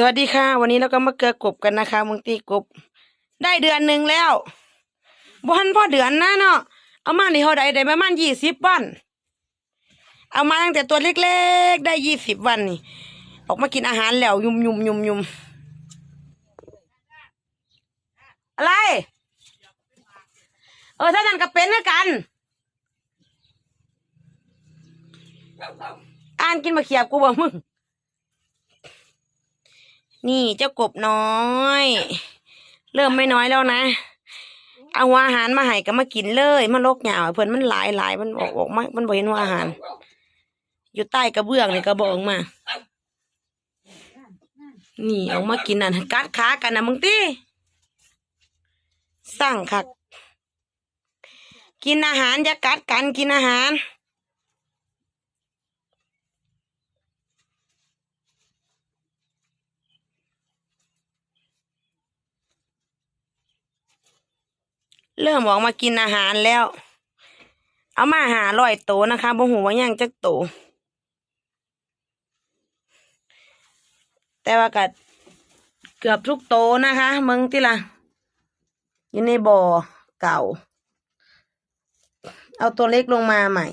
สวัสดีค่ะ วันนี้เราก็มาเกลือกบกันนะคะมึงตีกบ ได้เดือนหนึ่งแล้วบ่ทันพ่อเดือนนะเนาะเอามาในเท่าใดได้ประมาณยี่สิบวัน เอามาตั้งแต่ตัวเล็กๆ ได้ยี่สิบวันนี่ ออกมากินอาหารแล้วยุ่มยุมยุมยุมอะไร เออถ้านั่นก็เป็นด้วยกัน อ่านกินมาเขียบกูบอกมึง นี่เจ้ากบน้อย เริ่มไม่น้อยแล้วนะ เอาอาหารมาให้ก็มากินเลยมันลกเหงาเพิ่นมันหลายหลายมันออกออกมามันบ่เห็นหัวอาหาร อยู่ใต้กระเบื้องนี่กระบอกมา นี่ออกมากินนั่นกัดขากันนะมึงตีสั่งคักกินอาหารอย่ากัดกันกินอาหาร เริ่มออกมากินอาหารแล้ว เอามาหาร้อยโตนะคะบ่หูว่ายังจักโต แต่ว่าก็เกือบทุกโตนะคะมึงที่ละอยู่ในบ่อเก่า เอาตัวเล็กลงมาใหม่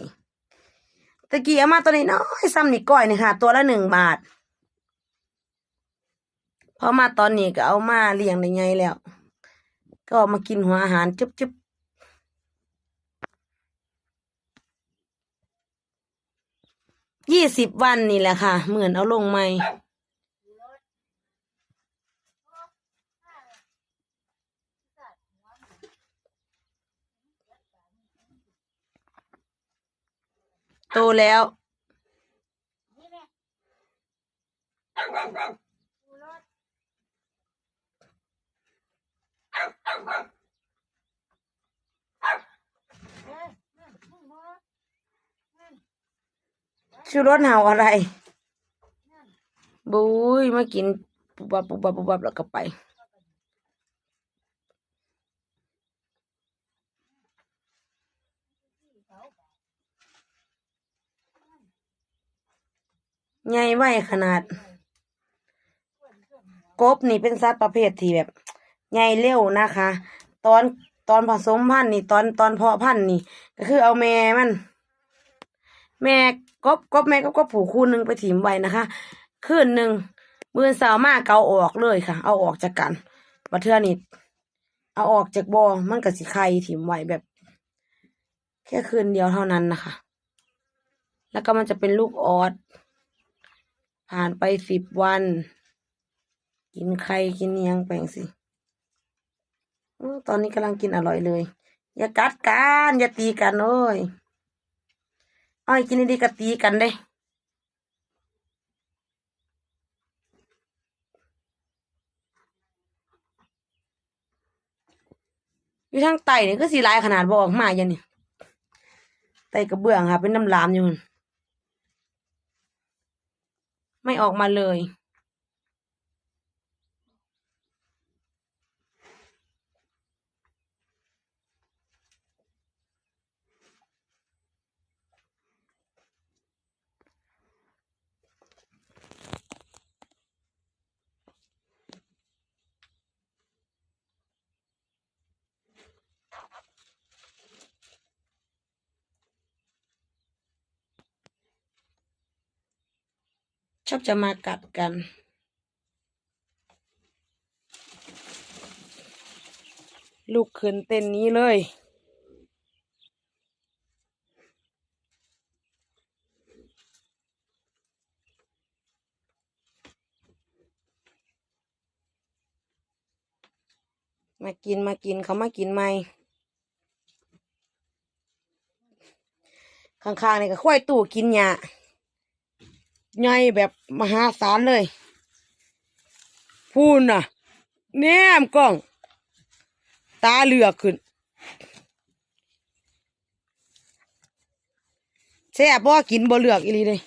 ตะกี้เอามาตัวนี้น้อยซ้ำนี่ก้อยนี่ค่ะ ตัวละหนึ่งบาทพอมาตอนนี้ก็เอามาเลี้ยงได้ไงแล้ว ก็มากินหัวอาหารจุ๊บจุ๊บยี่สิบวันนี่แหละค่ะ เหมือนเอาลงใหม่โตแล้ว ชูรสเห่าอะไรบุ้ยมากินปุบบับปุบบับปุบบับแล้วก็ไป ใหญ่ไว้ขนาด กบนี่เป็นสัตว์ประเภทที่แบบ ใหญ่เร็วนะคะ ตอนตอนผสมพันธุ์นี่ตอนตอนเพาะพันธุ์นี่ ก็คือเอาแม่มัน แม่กบกบแม่กบก็ผูกคู่หนึ่งไปถิ่มไว้นะคะคืนหนึ่งมือสาวมากเกาออกเลยค่ะ เอาออกจากกันบัเทือนี่เอาออกจากบอ่อมันก็สิไข่ถิ่มไว้แบบ แค่คืนเดียวเท่านั้นนะคะ แล้วก็มันจะเป็นลูกออดผ่านไปสิบวัน กินไข่กินเนียงแปลงสิตอนนี้กำลังกินอร่อยเลย อย่ากัดกัน อย่าตีกันโอ้ย อ้อยกินดีๆกะตีกันเด้อยู่ทางไตเนี่ก็สีลายขนาดบออกมาอย่างนี้ไตกระเบื้องค่ะ เป็นน้ำลามอยู่หั่นไม่ออกมาเลย ชอบจะมากัดกัน ลูกขึ้นเต้นนี้เลย มากินมากินเขามากินไหมข้างๆนี่ก็ค่อยตู้กินหญ้า ใหญ่แบบมหาศาลเลย พูนน่ะ แนมกล้อง ตาเหลือกขึ้นแซ่บบ่กินบ่เหลือกอีหลีเลย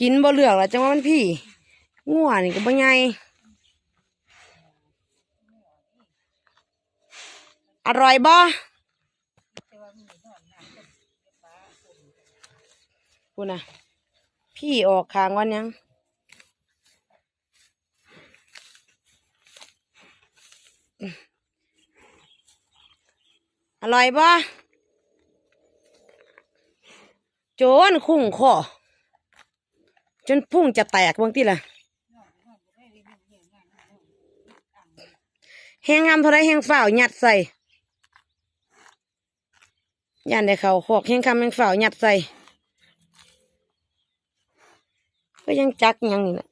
กินบ่เหลือกแล้วจังว่ามันพี่งัวนี่ก็บ่ใหญ่อร่อยบ่ พูนะพี่ออกคางวันยังอร่อยปะโจนคุ้งคอจนพุ่งจะแตกบางทีล่ะแหงงามเท่าไรแหงฝ่าวยัดใส่ยันได้เขาขอกแหงคำแหงฝ่าวยัดใส่ ก็ยังจักยังนี่แหละ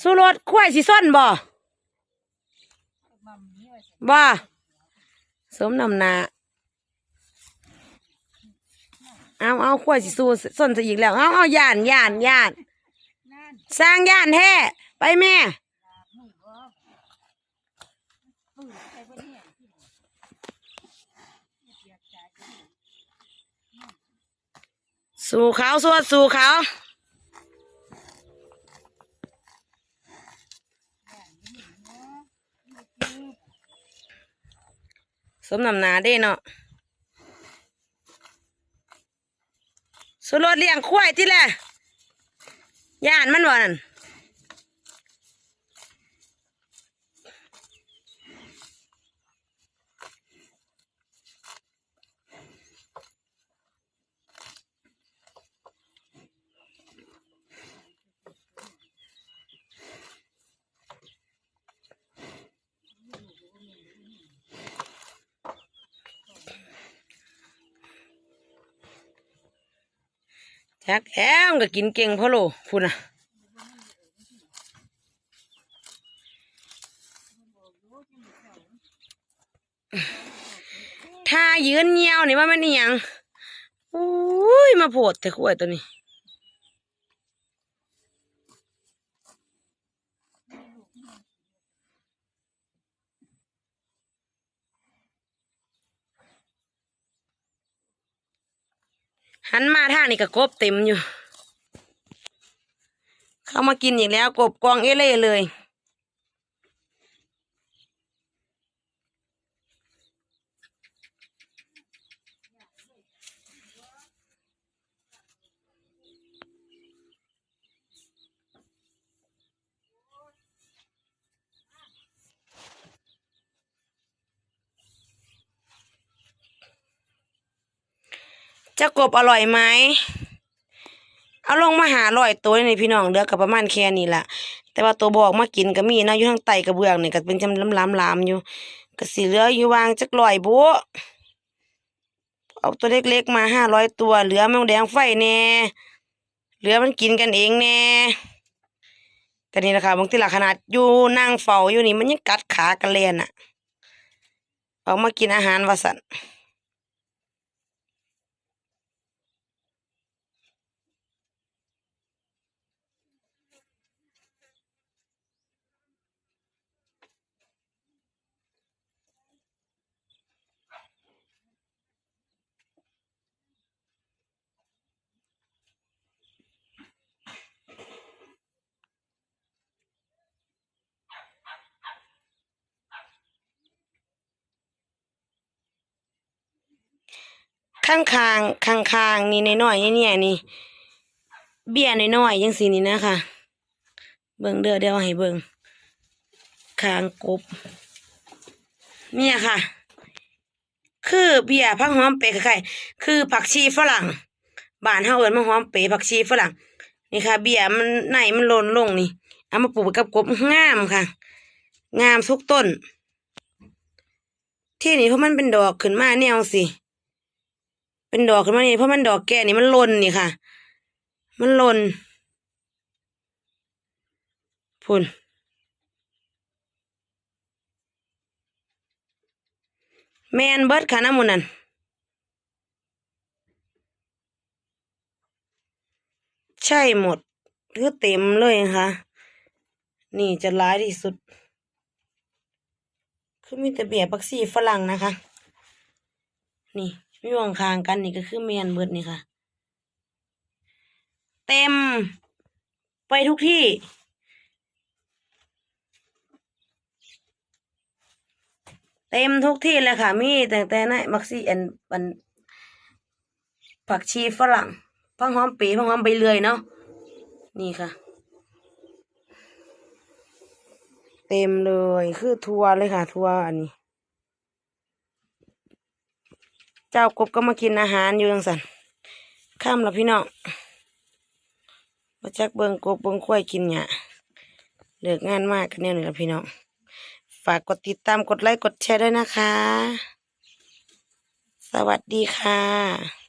สุรสควายสิส้นบ่บ่สมนำนาเอาเอาควายสิสู้ส้นซะอีกแล้ว เอาเอาย่านย่านย่านสร้างย่านแท้ไปแม่ สู่เขาสวดสู่เขาสมนำนาได้เนาะสุรสเลี้ยงควายที่แหละย่านมันวะนั่น แท็กแอมก็กินเก่งพ่อโลพูดนะถ้ายืนเงียวนี่ว่ามันนี่ยังอุ้ยมาโผดแต่ขวดตัวนี้ หันมาทางนี่ก็กบเต็มอยู่ เข้ามากินอีกแล้วกบกองเอเล่เลย จะกบอร่อยไหมเอาลงมาหาร่อยตัวในพี่น้องเดือกับประมาณแค่นี้แหละแต่ว่าตัวบอกมากินก็มีนะอยู่ทางไตกระเบื้องเนี่ยก็เป็นจำล้ำล้ำลามอยู่ก็สีเหลืออยู่วางจักลอยบัวเอาตัวเล็กๆมาห้าร้อยตัวเหลือแมงแดงไฟแน่เหลือมันกินกันเองแน่แต่นี่นะคะบางทีละขนาดอยู่นั่งเฝ้าอยู่นี่มันยังกัดขากันเลยน่ะออกมากินอาหารวาสัน ข้างคางข้างคางนี่น้อยๆเนี่ยนี่ เบี้ยน้อยๆยังสีนี่นะคะเบิ่งเด้อเดี๋ยวให้เบิ่งคางกบ เนี่ยค่ะ คือเบี้ยผักหอมเปรย์ไข่คือผักชีฝรั่งบ้านเฮาเอิ้นมาหอมเปรย์ผักชีฝรั่งนี่ค่ะ เบี้ยมันไหนมันหล่นลงนี่เอามาปลูกกับกบงามค่ะ งามทุกต้น ที่นี่เพราะมันเป็นดอกขึ้นมาแนวสิ เป็นดอกขึ้นมานี่เพราะมันดอกแก่นี่มันหล่นนี่ค่ะ มันหล่นพุ่นแมนเบิดค่ะน้ำมันนั่นใช่หมดคือเต็มเลยนะคะนี่จะร้ายที่สุด คือมีแต่เบียร์ปักซี่ฝรั่งนะคะ นี่ มีวงคางกันนี่ก็คือเมียนเบิดนี่ค่ะ เต็ม ไปทุกที่ เต็มทุกที่เลยค่ะ มีแต่แต่ไหนมักซี่อันอันผักชีฝรั่งพังหอมปีพังหอมใบเลื่อยเนาะนี่ค่ะ เต็มเลยคือทัวร์เลยค่ะ ทัวร์อันนี้ เจ้ากบก็มากินอาหารอยู่ยังสันข้ามละพี่น้องมาจักเบิงกบเบิงควายกินเนี่ยาเลิกงานมากกันเนี่ยนี่ละพี่น้องฝากกดติดตามกดไลค์กดแชร์ด้วยนะคะ สวัสดีค่ะ